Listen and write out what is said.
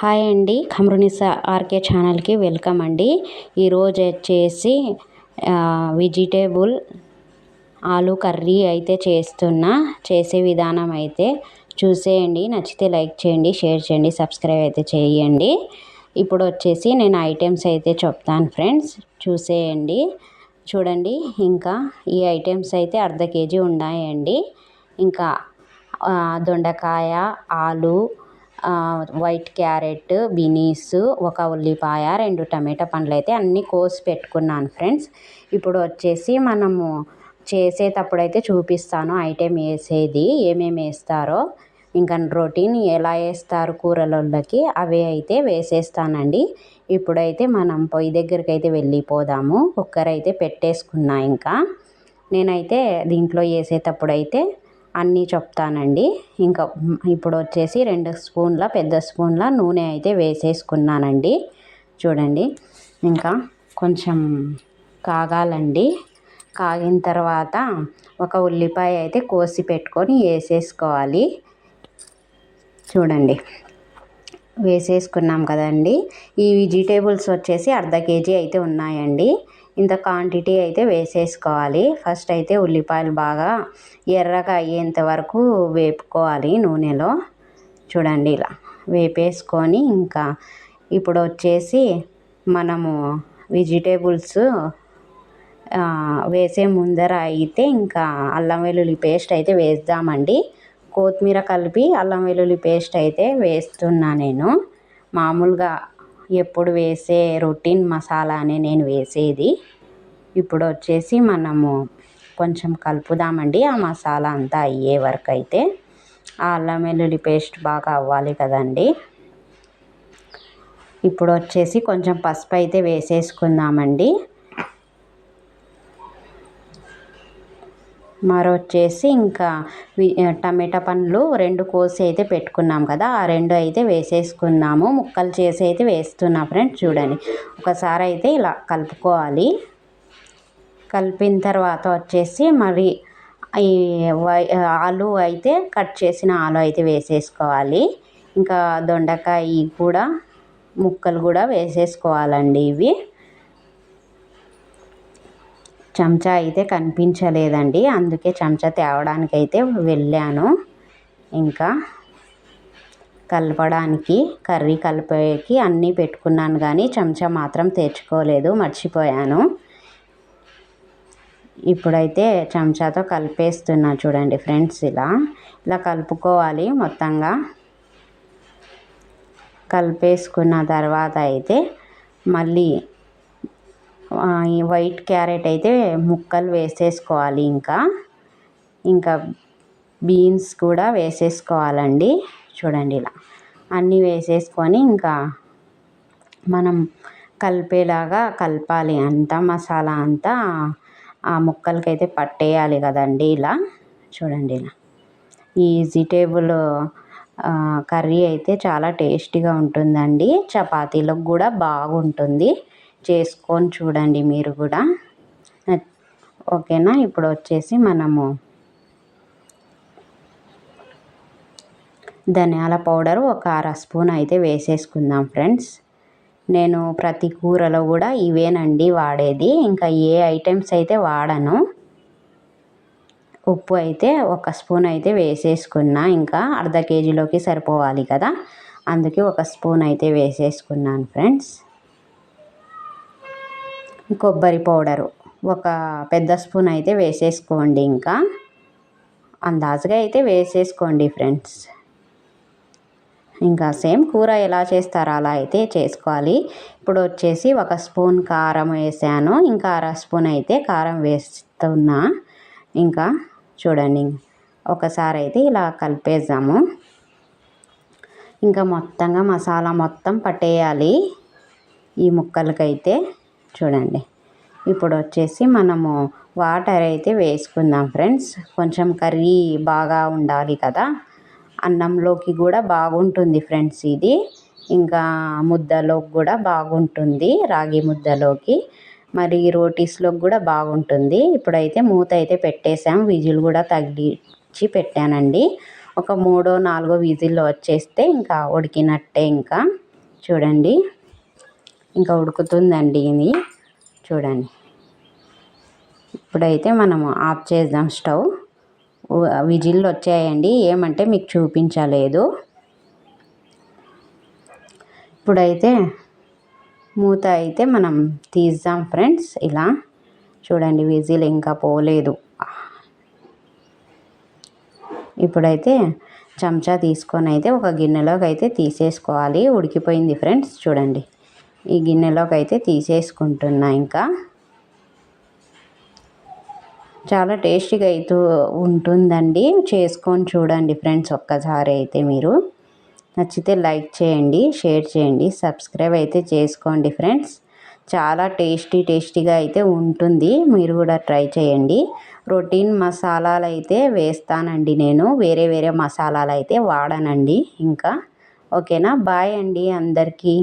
Hi అండి. ఖమ్రునిసా RK ఛానల్కి welcome అండి. ఈరోజు వచ్చేసి వెజిటేబుల్ ఆలు కర్రీ అయితే చేస్తున్నా. చేసే విధానం అయితే చూసేయండి. నచ్చితే లైక్ చేయండి షేర్ చేయండి సబ్స్క్రైబ్ అయితే చేయండి. ఇప్పుడు వచ్చేసి నేను ఐటమ్స్ అయితే చెప్తాను ఫ్రెండ్స్. చూసేయండి. చూడండి ఇంకా ఈ ఐటమ్స్ అయితే అర్ధ కేజీ ఉన్నాయండి. ఇంకా దొండకాయ ఆలు వైట్ క్యారెట్ బీనీస్ ఒక ఉల్లిపాయ రెండు టమాటా పండ్లు అయితే అన్నీ కోసి పెట్టుకున్నాను ఫ్రెండ్స్. ఇప్పుడు వచ్చేసి మనము చేసేటప్పుడు అయితే చూపిస్తాను ఐటెం వేసేది ఏమేమి వేస్తారో. ఇంకా రొటీన్ ఎలా వేస్తారు కూరలకి అవే అయితే వేసేస్తానండి. ఇప్పుడైతే మనం పొయ్యి దగ్గరికి అయితే వెళ్ళిపోదాము. కుక్కర్ అయితే పెట్టేసుకున్నా ఇంకా. నేనైతే దీంట్లో వేసేటప్పుడు అయితే అన్నీ చెప్తానండి. ఇంకా ఇప్పుడు వచ్చేసి రెండు స్పూన్ల పెద్ద స్పూన్ల నూనె అయితే వేసేసుకున్నానండి. చూడండి. ఇంకా కొంచెం కాగాలండి. కాగిన తర్వాత ఒక ఉల్లిపాయ అయితే కోసి పెట్టుకొని వేసేసుకోవాలి. చూడండి. వేసేసుకున్నాం కదండి. ఈ వెజిటేబుల్స్ వచ్చేసి అర్ధ కేజీ అయితే ఉన్నాయండి. ఇంత క్వాంటిటీ అయితే వేసేసుకోవాలి. ఫస్ట్ అయితే ఉల్లిపాయలు బాగా ఎర్రగా అయ్యేంత వరకు వేపుకోవాలి నూనెలో. చూడండి ఇలా వేపేసుకొని ఇంకా ఇప్పుడు వచ్చేసి మనము వెజిటేబుల్స్ వేసే ముందర అయితే ఇంకా అల్లం వెల్లుల్లి పేస్ట్ అయితే వేద్దామండి. కొత్తిమీర కలిపి అల్లం వెల్లుల్లి పేస్ట్ అయితే వేస్తున్నా నేను. మామూలుగా ఎప్పుడు వేసే రొటీన్ మసాలానే నేను వేసేది. ఇప్పుడు వచ్చేసి మనము కొంచెం కలుపుదామండి. ఆ మసాలా అంతా అయ్యే వరకు అయితే ఆ అల్లం వెల్లుల్లి పేస్ట్ బాగా అవ్వాలి కదండి. ఇప్పుడు వచ్చేసి కొంచెం పసుపు అయితే వేసేసుకుందామండి. మరొచ్చేసి ఇంకా టమాటా పండ్లు రెండు కోసి అయితే పెట్టుకున్నాం కదా ఆ రెండు అయితే వేసేసుకున్నాము ముక్కలు చేసి అయితే వేస్తున్నా ఫ్రెండ్స్ చూడండి. ఒకసారి అయితే ఇలా కలుపుకోవాలి. కలిపిన తర్వాత వచ్చేసి మరి ఈ ఆలు అయితే కట్ చేసిన ఆలు అయితే వేసేసుకోవాలి. ఇంకా దొండకాయ కూడా ముక్కలు కూడా వేసేసుకోవాలండి ఇవి. చెంచా అయితే కనిపించలేదండి. అందుకే చెంచా తేవడానికి అయితే వెళ్ళాను. ఇంకా కలపడానికి కర్రీ కలిపేకి అన్నీ పెట్టుకున్నాను కానీ చెంచా మాత్రం తెచ్చుకోలేదు మర్చిపోయాను. ఇప్పుడైతే చెంచాతో కలిపేస్తున్నా చూడండి ఫ్రెండ్స్ ఇలా. ఇలా కలుపుకోవాలి మొత్తంగా. కలిపేసుకున్న తర్వాత అయితే మళ్ళీ వైట్ క్యారెట్ అయితే ముక్కలు వేసేసుకోవాలి ఇంకా. ఇంకా బీన్స్ కూడా వేసేసుకోవాలండి. చూడండి ఇలా. అన్నీ వేసేసుకొని ఇంకా మనం కలిపేలాగా కలపాలి. అంతా మసాలా అంతా ఆ ముక్కలకైతే పట్టేయాలి కదండి ఇలా. చూడండి ఇలా. ఈ వెజిటేబుల్ కర్రీ అయితే చాలా టేస్టీగా ఉంటుందండి. చపాతీలకు కూడా బాగుంటుంది. చేసుకొని చూడండి మీరు కూడా. ఓకేనా? ఇప్పుడు వచ్చేసి మనము ధనియాల పౌడర్ ఒక అర స్పూన్ అయితే వేసేసుకుందాం ఫ్రెండ్స్. నేను ప్రతి కూరలో కూడా ఇవేనండి వాడేది. ఇంకా ఏ ఐటమ్స్ అయితే వాడను ఉప్పు అయితే ఒక స్పూన్ అయితే వేసేసుకున్నా ఇంకా అర్ధ కేజీలోకి సరిపోవాలి కదా. అందుకే ఒక స్పూన్ అయితే వేసేసుకున్నాను ఫ్రెండ్స్. కొబ్బరి పౌడరు. ఒక పెద్ద స్పూన్ అయితే వేసేసుకోండి ఇంకా. అందాజుగా అయితే వేసేసుకోండి ఫ్రెండ్స్. ఇంకా సేమ్ కూర ఎలా చేస్తారో అలా అయితే చేసుకోవాలి. ఇప్పుడు వచ్చేసి ఒక స్పూన్ కారం వేసాను. ఇంకా అర స్పూన్ అయితే కారం వేస్తున్నా. ఇంకా చూడండి ఒకసారి అయితే ఇలా కలిపేద్దాము. ఇంకా మొత్తంగా మసాలా మొత్తం పట్టేయాలి. ఈ ముక్కలకైతే. చూడండి. ఇప్పుడు వచ్చేసి మనము వాటర్ అయితే వేసుకుందాం ఫ్రెండ్స్. కొంచెం కర్రీ బాగా ఉండాలి కదా. అన్నంలోకి కూడా బాగుంటుంది ఫ్రెండ్స్ ఇది. ఇంకా ముద్దలోకి కూడా బాగుంటుంది రాగి ముద్దలోకి. మరి రోటీస్లోకి కూడా బాగుంటుంది. ఇప్పుడైతే మూత అయితే పెట్టేసాం విజిల్ కూడా తగ్గించి పెట్టానండి. ఒక మూడో నాలుగో విజిల్లో వచ్చేస్తే ఇంకా ఉడికినట్టే ఇంకా. చూడండి. ఇంకా ఉడుకుతుందండి ఇది. చూడండి. ఇప్పుడైతే మనము ఆఫ్ చేద్దాం స్టవ్. విజిల్లు వచ్చాయండి. ఏమంటే మీకు చూపించలేదు. ఇప్పుడైతే మూత అయితే మనం తీద్దాం ఫ్రెండ్స్. ఇలా చూడండి విజిల్ ఇంకా పోలేదు. ఇప్పుడైతే చెంచా తీసుకొని అయితే ఒక గిన్నెలోకి అయితే తీసేసుకోవాలి. ఉడికిపోయింది ఫ్రెండ్స్. చూడండి. ఈ గిన్నెలోకి అయితే తీసేసుకుంటున్నా ఇంకా. చాలా టేస్టీగా అయితే ఉంటుందండి. చేసుకొని చూడండి ఫ్రెండ్స్ ఒక్కసారి అయితే మీరు. నచ్చితే లైక్ చేయండి షేర్ చేయండి సబ్స్క్రైబ్ అయితే చేసుకోండి ఫ్రెండ్స్. చాలా టేస్టీ టేస్టీగా అయితే ఉంటుంది. మీరు కూడా ట్రై చేయండి. ప్రోటీన్ మసాలాలు అయితే వేస్తానండి నేను. వేరే వేరే మసాలాలు అయితే వాడనండి. ఇంకా ఓకేనా? బాయ్ అండి అందరికీ.